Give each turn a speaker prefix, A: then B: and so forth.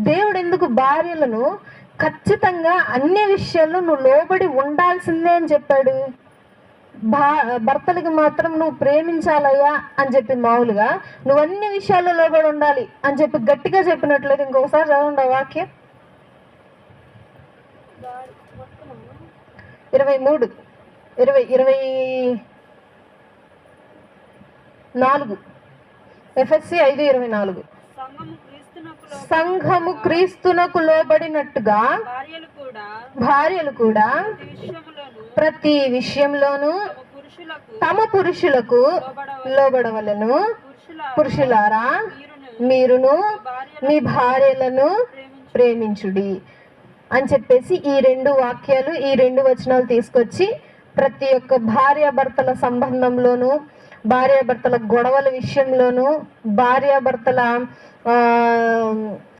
A: దేవుడు ఎందుకు భార్యలను ఖచ్చితంగా అన్ని విషయాల్లో నువ్వు లోబడి ఉండాల్సిందే అని చెప్పాడు. భా భర్తలకి మాత్రం నువ్వు ప్రేమించాలయ్యా అని చెప్పి మామూలుగా నువ్వు అన్ని విషయాల్లో లోబడి ఉండాలి అని చెప్పి గట్టిగా చెప్పినట్లయితే ఇంకొకసారి చదవండి ఆ వాక్యం. ఇరవై మూడు ఇరవై ఇరవై నాలుగు. ఎఫ్ఎస్సి ఐదు ఇరవై నాలుగు.
B: సంఘము
A: క్రీస్తునకు లోబడినట్టుగా
B: భార్యలు కూడా ప్రతి
A: విషయంలోనూ
B: తమ పురుషులకు
A: లోబడవలను.
B: పురుషుల
A: పురుషులారా
B: మీరును
A: మీ భార్యలను
B: ప్రేమించు
A: ప్రేమించుడి. అని చెప్పేసి ఈ రెండు వాక్యాలు ఈ రెండు వచనాలు తీసుకొచ్చి ప్రతి ఒక్క భార్యాభర్తల సంబంధంలోనూ భార్యాభర్తల గొడవల విషయంలోనూ భార్యాభర్తల